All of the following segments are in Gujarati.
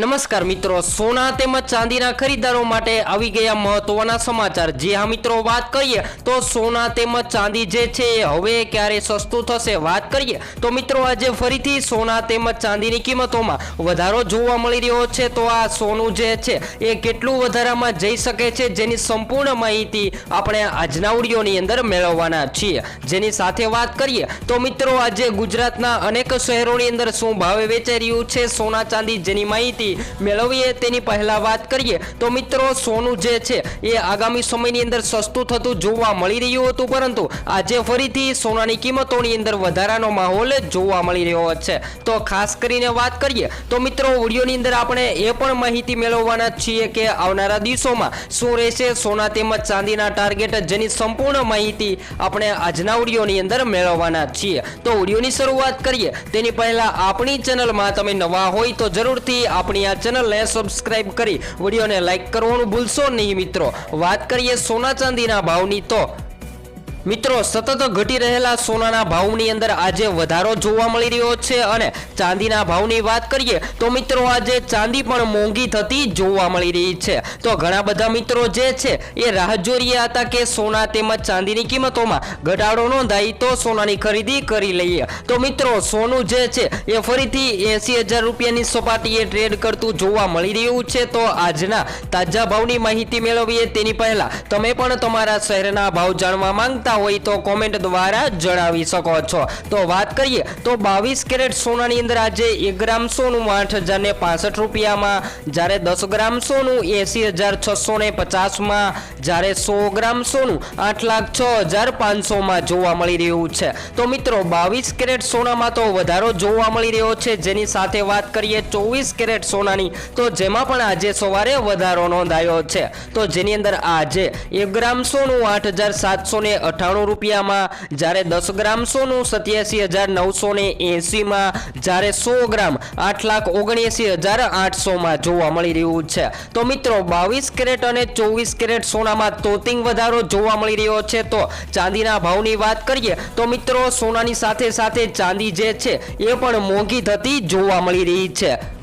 નમસ્કાર મિત્રો, સોના તેમજ ચાંદીના ખરીદદારો માટે આવી ગયા મહત્વના સમાચાર. જે હા મિત્રો, વાત કરીએ તો સોના તેમજ ચાંદી જે છે એ હવે ક્યારે સસ્તું થશે વાત કરીએ તો મિત્રો, આજે ફરીથી સોના તેમજ ચાંદીની કિંમતોમાં વધારો જોવા મળી રહ્યો છે. તો આ સોનું જે છે, એ કેટલું વધારામાં જઈ શકે છે જેની સંપૂર્ણ માહિતી આપણે આજના ઓડિયોની અંદર મેળવવાના છીએ. જેની સાથે વાત કરીએ તો મિત્રો, આજે ગુજરાતના અનેક શહેરોની અંદર શું ભાવે વેચાઈ રહ્યું છે? સોના, ચાંદી જેની માહિતી મેળવીએ તેની પહેલા વાત કરીએ તો મિત્રો, સોનું જે છે એ આગામી સમયની અંદર સસ્તું થતું જોવા મળી રહ્યું હતું, પરંતુ આજે ફરીથી સોનાની કિંમતોની અંદર વધારાનો માહોલ જોવા મળી રહ્યો છે. તો ખાસ કરીને વાત કરીએ તો મિત્રો, વિડીયોની અંદર આપણે એ પણ માહિતી મેળવવાના છીએ કે આવનારા દિવસોમાં શું રહેશે સોના તેમજ ચાંદીના ટાર્ગેટ જેની સંપૂર્ણ માહિતી આપણે આજના વિડીયોની અંદર મેળવવાના છીએ. તો વિડીયોની શરૂઆત કરીએ. તેની પહેલા આપણી ચેનલમાં તમે નવા હોય તો જરૂરથી આપણી આ ચેનલને સબસ્ક્રાઇબ કરી વિડીયોને લાઇક કરવાનું ભૂલશો નહીં મિત્રો. વાત કરીએ સોના ચાંદીના ભાવની તો મિત્રો, સતત ઘટી રહેલા સોનાના ભાવની અંદર આજે વધારો જોવા મળી રહ્યો છે અને ચાંદીના ભાવની વાત કરીએ તો મિત્રો, આજે ચાંદી પણ મોંઘી થતી જોવા મળી રહી છે. તો ઘણા બધા મિત્રો જે છે, એ રાહ જોઈ હતા કે સોના તેમજ ચાંદીની કિંમતોમાં ઘટાડો નોંધાય તો સોનાની ખરીદી કરી લઈએ. તો મિત્રો, સોનું જે છે, એ ફરીથી એસી હજાર રૂપિયાની સપાટીએ ટ્રેડ કરતું જોવા મળી રહ્યું છે. તો આજના તાજા ભાવની માહિતી મેળવીએ. તેની પહેલા તમે પણ તમારા શહેરના ભાવ જાણવા માંગતા હોય તો કોમેન્ટ દ્વારા જણાવી શકો છો. તો વાત કરીએ તો બાવીસ કેરેટ સોનાની અંદર આજે એક ગ્રામ સોનું આઠ હજાર ને પાસઠ રૂપિયામાં, જ્યારે દસ ગ્રામ સોનું એસી હજાર છસો ને પચાસમાં, જ્યારે સો ગ્રામ સોનું આઠ લાખ છ હજાર પાંચસોમાં જોવા મળી રહ્યું છે. તો મિત્રો, બાવીસ કેરેટ સોનામાં તો વધારો જોવા મળી રહ્યો છે. જેની સાથે વાત કરીએ ચોવીસ કેરેટ સોનાની, તો જેમાં પણ આજે સવારે વધારો નોંધાયો છે. તો જેની અંદર આજે એક ગ્રામ સોનું આઠ હજાર સાતસો ને અઠ્ઠાણું રૂપિયામાં, જ્યારે દસ ગ્રામ સોનું સત્યાસી હજાર નવસો ને એંસીમાં જ્યારે સો ગ્રામ આઠ લાખ ઓગણએંસી હજાર આઠસોમાં જોવા મળી રહ્યું છે. તો મિત્રો, બાવીસ કેરેટ અને ચોવીસ કેરેટ સોનામાં તોતિંગ વધારો જોવા મળી રહ્યો છે. તો ચાંદીના ભાવની વાત કરીએ, તો મિત્રો, સોનાની સાથે સાથે ચાંદી જે છે, એ પણ મોંઘી થતી જોવા મળી રહી છે.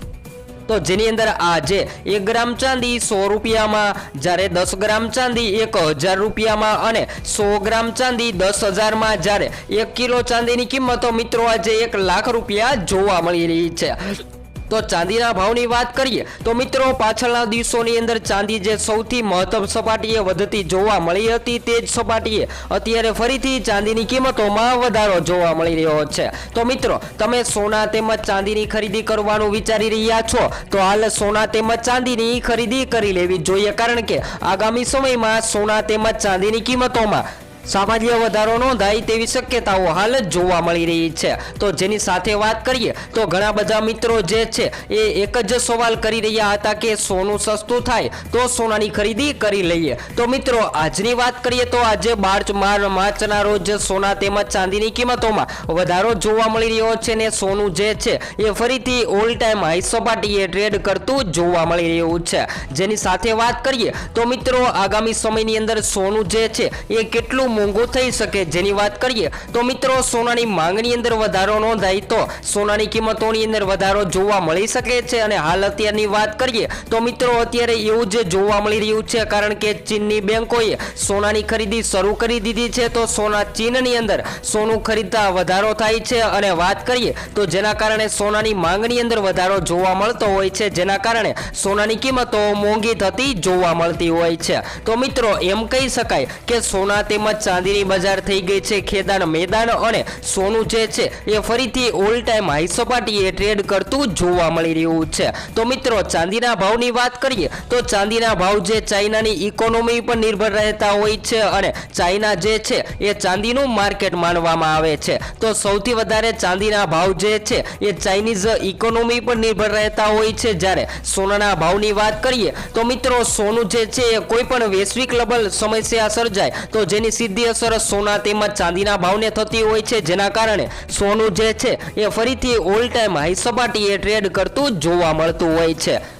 તો જેની અંદર આજે એક ગ્રામ ચાંદી, સો રૂપિયામાં, જ્યારે દસ ગ્રામ ચાંદી, એક હજાર રૂપિયામાં અને સો ગ્રામ ચાંદી, દસ હજારમાં, જ્યારે એક કિલો ચાંદીની કિંમતો મિત્રો, આજે એક લાખ રૂપિયા જોવા મળી રહી છે. તો ચાંદીના ભાવની વાત કરીએ, તો મિત્રો પાછળના દિવસોની અંદર ચાંદી જે સૌથી મહત્તમ સપાટીએ વધતી જોવા મળી હતી તે જ સપાટીએ અત્યારે ફરીથી ચાંદીની કિંમતોમાં વધારો જોવા મળી રહ્યો છે. તો મિત્રો, તમે સોના તેમજ ચાંદીની ખરીદી કરવાનું વિચારી રહ્યા છો, તો હાલ સોના તેમજ ચાંદીની ખરીદી કરી લેવી જોઈએ, કારણ કે આગામી સમયમાં સોના તેમજ ચાંદીની કિંમતોમાં સામાન્ય વધારો નોંધાય તેવી શક્યતાઓ હાલ જોવા મળી રહી છે. તો જેની સાથે વાત કરીએ, તો ઘણા બધા મિત્રો જે છે, એ એક જ સવાલ કરી રહ્યા હતા કે સોનું સસ્તું થાય તો સોનાની ખરીદી કરી લઈએ. તો મિત્રો, આજની વાત કરીએ તો આજે માર્ચ માર માર્ચના રોજ સોના તેમજ ચાંદીની કિંમતોમાં વધારો જોવા મળી રહ્યો છે ને સોનું જે છે, એ ફરીથી ઓલ ટાઈમ હાઈ સપાટીએ ટ્રેડ કરતું જોવા મળી રહ્યું છે. જેની સાથે વાત કરીએ, તો મિત્રો, આગામી સમયની અંદર સોનું જે છે, એ કેટલું મોંઘું થઈ શકે જેની વાત કરીએ તો મિત્રો સોનાની માંગની અંદર વધારો નોંધાય તો સોનાની કિંમતોની અંદર વધારો જોવા મળી શકે છે અને હાલ અત્યારની વાત કરીએ તો મિત્રો અત્યારે એવું જ જોવા મળી રહ્યું છે કારણ કે ચીનની બેંકોએ સોનાની ખરીદી શરૂ કરી દીધી છે તો સોના ચીનની અંદર સોનું ખરીદતા વધારો થાય છે અને વાત કરીએ તો જેના કારણે સોનાની માંગની અંદર વધારો જોવા મળતો હોય છે જેના કારણે સોનાની કિંમતો મોંઘી થતી જોવા મળતી હોય છે. તો મિત્રો એમ કહી શકાય કે સોના તેમજ ચાંદીની બજાર થઈ ગઈ છે ખેદાન મેદાન અને સોનું જે છે એ ફરીથી ઓલ ટાઈમ હાઈ સપાટીએ ટ્રેડ કરતું જોવા મળી રહ્યું છે. તો મિત્રો, ચાંદીના ભાવની વાત કરીએ, તો ચાંદીના ભાવ જે ચાઇનાની ઇકોનોમી પર નિર્ભર રહેતા હોય છે અને ચાઇના જે છે એ ચાંદીનું માર્કેટ માનવામાં આવે છે. તો સૌથી વધારે ચાંદીના ભાવ જે છે એ ચાઇનીઝ ઇકોનોમી પર નિર્ભર રહેતા હોય છે. જ્યારે સોનાના ભાવની વાત કરીએ, તો મિત્રો, સોનું જે છે એ કોઈ પણ વૈશ્વિક લેવલ સમસ્યા સર્જાય, તો જેની સીધી અસર સોના તેમજ ચાંદીના ભાવને થતી હોય છે. જેના કારણે સોનું જે છે, એ ફરીથી ઓલ ટાઈમ હાઈ સપાટીએ ટ્રેડ કરતું જોવા મળતું હોય છે.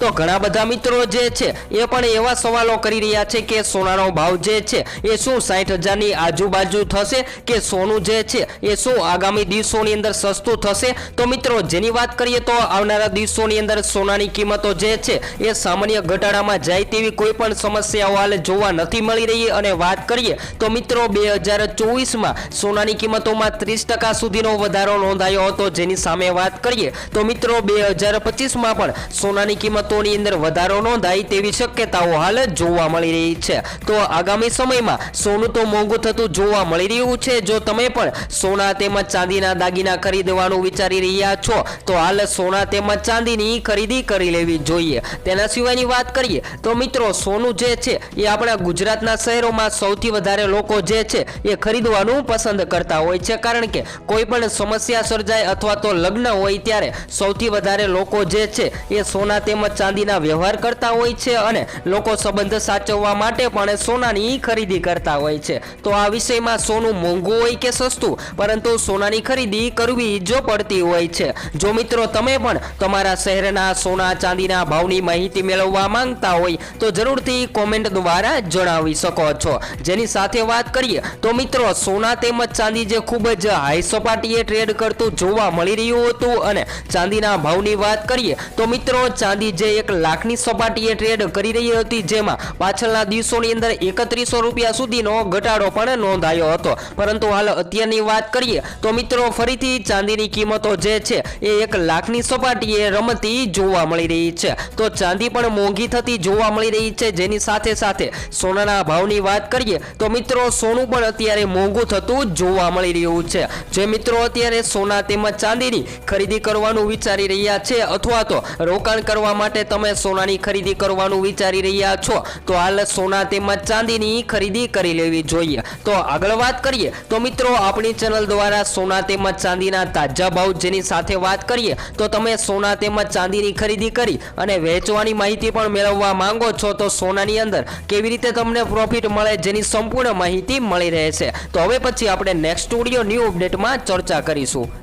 તો ઘણા બધા મિત્રો જે છે, એ પણ એવા સવાલો કરી રહ્યા છે કે સોનાનો ભાવ જે છે, એ શું સાઠ હજારની આજુબાજુ થશે કે સોનું જે છે, એ શું આગામી દિવસોની અંદર સસ્તું થશે? તો મિત્રો, જેની વાત કરીએ તો આવનારા દિવસોની અંદર સોનાની કિંમતો જે છે, એ સામાન્ય ઘટાડામાં જાય તેવી કોઈ પણ સમસ્યાઓ હાલ જોવા નથી મળી રહી. અને વાત કરીએ તો મિત્રો, બે હજાર ચોવીસમાં સોનાની કિંમતોમાં ત્રીસ ટકા સુધીનો વધારો નોંધાયો હતો. જેની સામે વાત કરીએ તો મિત્રો, બે હજાર પચીસમાં પણ સોનાની કિંમતોની અંદર વધારો નોંધાય તેવી શક્યતાઓ હાલ જોવા મળી રહી છે. તો આગામી સમયમાં સોનું તો મોંઘું થતું જોવા મળી રહ્યું છે. જો તમે પણ સોના તેમજ ચાંદીના દાગીના ખરીદવાનું વિચારી રહ્યા છો, તો હાલ સોના તેમજ ચાંદીની ખરીદી કરી લેવી જોઈએ. તેના સિવાયની વાત કરીએ, તો મિત્રો સોનું જે છે, એ આપણા ગુજરાતના શહેરોમાં સૌથી વધારે લોકો જે છે, એ ખરીદવાનું પસંદ કરતા હોય છે. કારણ કે કોઈ પણ સમસ્યા સર્જાય અથવા તો લગ્ન હોય ત્યારે સૌથી વધારે લોકો જે છે, એ સોના તેમજ ચાંદીના વ્યવહાર કરતા હોય છે અને લોકો સંબંધ સાચવવા માટે પણ સોનાની ખરીદી કરતા હોય છે. તો આ વિષયમાં સોનું મોંઘું હોય કે સસ્તું? પરંતુ સોનાની ખરીદી કરવી જો પડતી હોય છે. જો મિત્રો તમે પણ તમારા શહેરના સોના ચાંદીના ભાવની માહિતી મેળવવા માંગતા હોય, તો જરૂરથી કોમેન્ટ દ્વારા જણાવી શકો છો. જેની સાથે વાત કરીએ, તો મિત્રો સોના તેમજ ચાંદી જે ખૂબ જ હાઈ સપાટીએ ટ્રેડ કરતું જોવા મળી રહ્યું હતું અને ચાંદીના ભાવની વાત કરીએ, તો મિત્રો ચાંદી જે એક લાખની સપાટીએ ટ્રેડ કરી રહી હતી, જેમાં પાછળના દિવસોની અંદર એકત્રીસો રૂપિયા સુધીનો ઘટાડો પણ નોંધાયો હતો. પરંતુ હાલ અત્યારની વાત કરીએ, તો મિત્રો, ફરીથી ચાંદીની કિંમતો જે છે, એ એક લાખની સપાટીએ રમતી જોવા મળી રહી છે. તો ચાંદી પણ મોંઘી થતી જોવા મળી રહી છે. જેની સાથે સાથે સોનાના ભાવની વાત કરીએ, તો મિત્રો, સોનું પણ અત્યારે મોંઘું થતું જોવા મળી રહ્યું છે. જે મિત્રો અત્યારે સોના તેમજ ચાંદીની ખરીદી કરવાનું વિચારી રહ્યા છે, અથવા તો રોકાણ કરવા માટે તમે સોનાની ખરીદી કરવાનું વિચારી રહ્યા છો, તો હાલ સોના તેમજ ચાંદીની ખરીદી કરી લેવી જોઈએ. તો આગળ વાત કરીએ, તો મિત્રો આપણી ચેનલ દ્વારા સોના તેમજ ચાંદીના તાજા ભાવ જેની સાથે વાત કરીએ, તો તમે સોના તેમજ ચાંદીની ખરીદી કરી અને વેચવાની માહિતી પણ મેળવવા માંગો છો, તો સોનાની અંદર કેવી રીતે તમને પ્રોફિટ મળે જેની સંપૂર્ણ માહિતી મળી રહે છે. તો હવે પછી આપણે નેક્સ્ટ સ્ટુડિયો ન્યૂ અપડેટમાં ચર્ચા કરીશું.